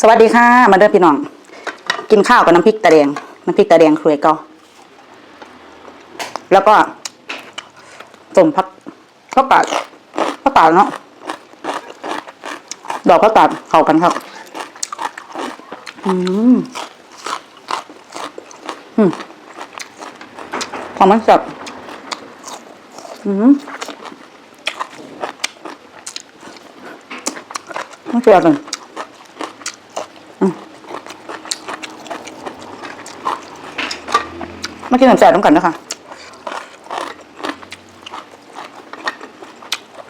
สวัสดีค่ะ มาเด้อพี่น้อง กินข้าวกับน้ำพริกตาแดง น้ำพริกตาแดงครัวเกาแล้วก็ต้มผักข้าวปาดข้าวปาดเนาะดอกข้าวปาดเข้ากันครับ อืมอืมความมันสับอืมมันเสียกัน มากินน้ำแซ่บน้ำกันนะคะ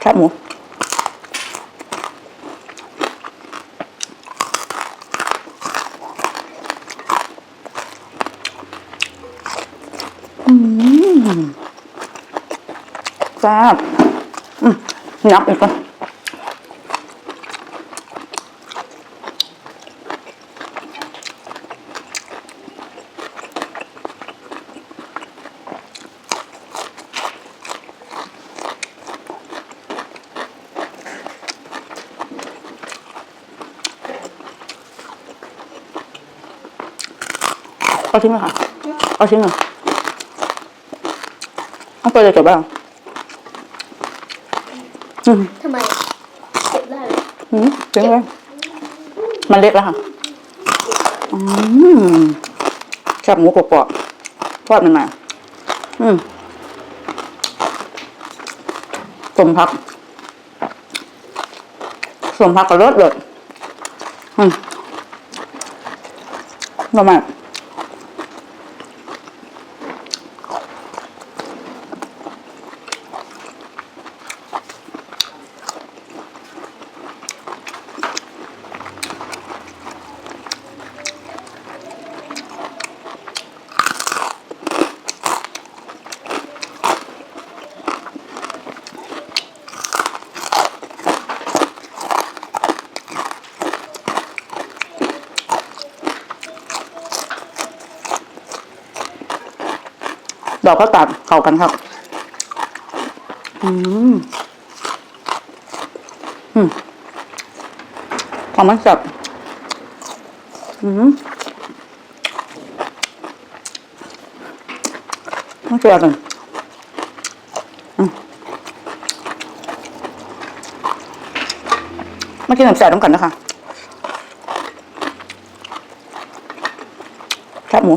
แคบหมูอืมแซ่บอืมนับอีกก่อน เอาทิ้งเลยค่ะ เอาทิ้งเลยเอาไปเลยจบแล้วอืมทำไมเก็บได้เลยอืมเจ๋งเลยมันเล็กแล้วค่ะ อืมแคบหมูกรอบๆทอดมันมาอืมสมพักสมพักกับรสเลยอืมประม ดอกข้าวตัดเข้ากันครับ อืม อืมความมันสับอืมมันเสียกันอืมมากินน้ำแซ่บน้ำกันนะคะแคบหมู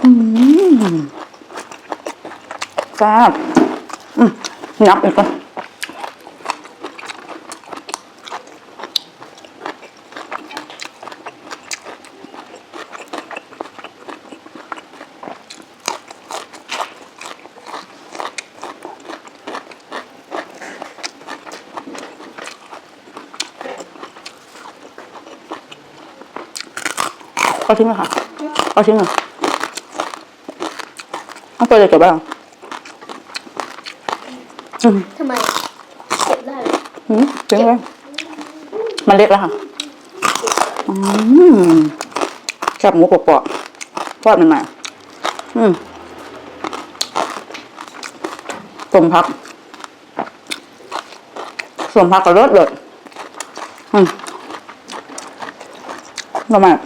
ครับอืมนับอีกก่อนเอาทิ้งเลยค่ะเอาทิ้งเลย เอาไปเลยจบแล้วอืมทำไมเก็บได้เลยอืมเจ๋งเลยมันเล็กแล้วค่ะ อืมแคบหมูกรอบๆทอดมันมาอืมต้มผักสมผักกับรสเลยอืมประมาณ